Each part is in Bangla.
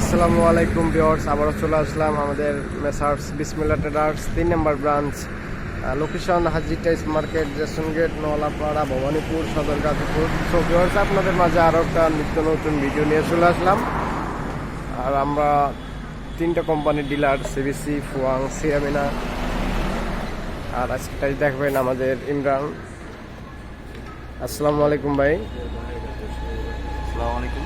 আসসালামু আলাইকুম ভিউয়ার্স, আবারও চলে আসলাম আমাদের মেসার্স বিসমিল্লা ট্রেডার্স, তিন নম্বর ব্রাঞ্চ লোকেশন হাজি টাইস মার্কেট, জেসন gate, Nowalapara, Bhabanipur, Sadar Gazipur. So viewers, আপনাদের মাঝে আরও একটা নিত্য নতুন ভিডিও নিয়ে চলে আসলাম। আর আমরা তিনটা কোম্পানির ডিলার সিবিসি ফুয়াং সিয়ামিনা আর আজকেটাই দেখবেন আমাদের ইমরান। আসসালামু আলাইকুম ভাই। আসসালামু আলাইকুম।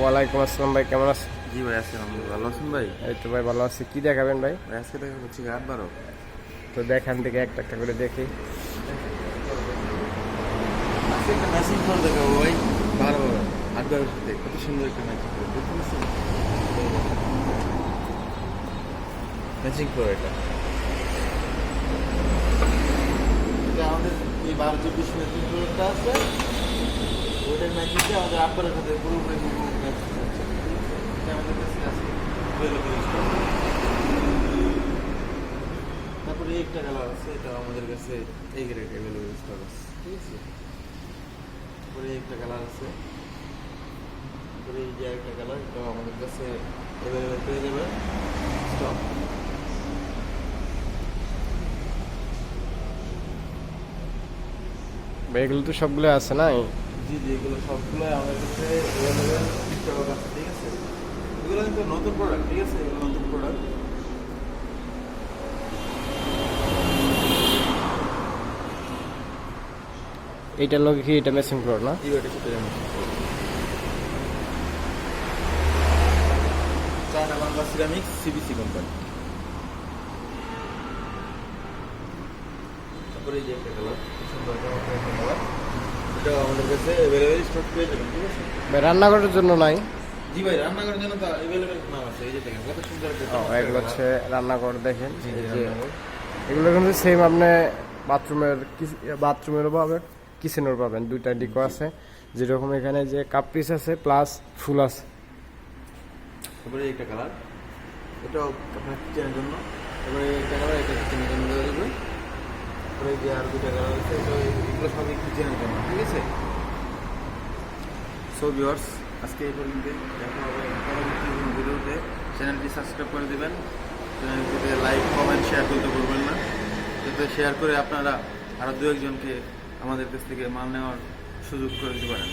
ওয়ালাইকুম আসসালাম ভাই কেমন আছেন? জি ভাই আছেন ভালো আছেন ভাই? এই তো ভাই ভালো আছি। কি দেখাবেন ভাই? আজকে দেখা হচ্ছে আট বারো। তো দেখান থেকে একটা একটা করে দেখি। একটা ম্যাচিং ফোন দেখাবো ভাই বারো। বারো আট বারোর সাথে কত সুন্দর একটা ম্যাচিং ফোন দেখতে পাচ্ছেন ম্যাচিং ফোন এটা। আমাদের এই বারো চব্বিশ ম্যাচিং ফোনটা আছে। তারপরে একটা কালার আছে আমাদের কাছে আছে ঠিক আছে তারপরে একটা কালার আছে যে একটা কালার এটা আমাদের কাছে পেয়ে যাবেন এগুলো তো সবগুলো আছে নাই জি জি এগুলো সবগুলোই আমাদের কাছে অ্যাভেলেবল ঠিক আছে? এগুলো কিন্তু নতুন প্রোডাক্ট ঠিক আছে? এগুলো নতুন প্রোডাক্ট এইটার লোক কি এটা মেশিন প্রো না? জি ওটা সেটা China Bangla ceramics CBC company তারপরে এই যে একটা কালার সুন্দর একটা কালার এটাও আমাদের কাছে অ্যাভেলেবেল স্টক পেয়ে যাবেন ঠিক আছে? ভাই রান্নাঘরের জন্য নাই। জি ভাই রান্নাঘরের জন্য তো অ্যাভেলেবেল নাম আছে এই যে দেখেন কত সুন্দর এগুলো হচ্ছে রান্নাঘর দেখেন। এগুলো কিন্তু সেম আপনি বাথরুমের বাথরুমেরও পাবেন কিচেনেরও পাবেন দুইটা দিকও আছে। যেরকম এখানে যে কাপ পিস আছে প্লাস ফুল আছে। তারপরে একটা কালার এটাও আপনার কিচেনের জন্য। তারপরে একটা কালার এটা কিচেনের জন্য দেওয়া তারপরে যে আর দুটা কালার হয়েছে তো এগুলো সবই একটু জেনে নেবেন ঠিক আছে? সো ভিওর্স আজকে এই পর্যন্ত দেখা হবে ভিডিওতে। চ্যানেলটি সাবস্ক্রাইব করে দেবেন। চ্যানেলটিতে লাইক কমেন্ট শেয়ার করতে ভুলবেন না। যাতে শেয়ার করে আপনারা আরও দু একজনকে আমাদের কাছ থেকে মাল নেওয়ার সুযোগ করে দিতে পারেন।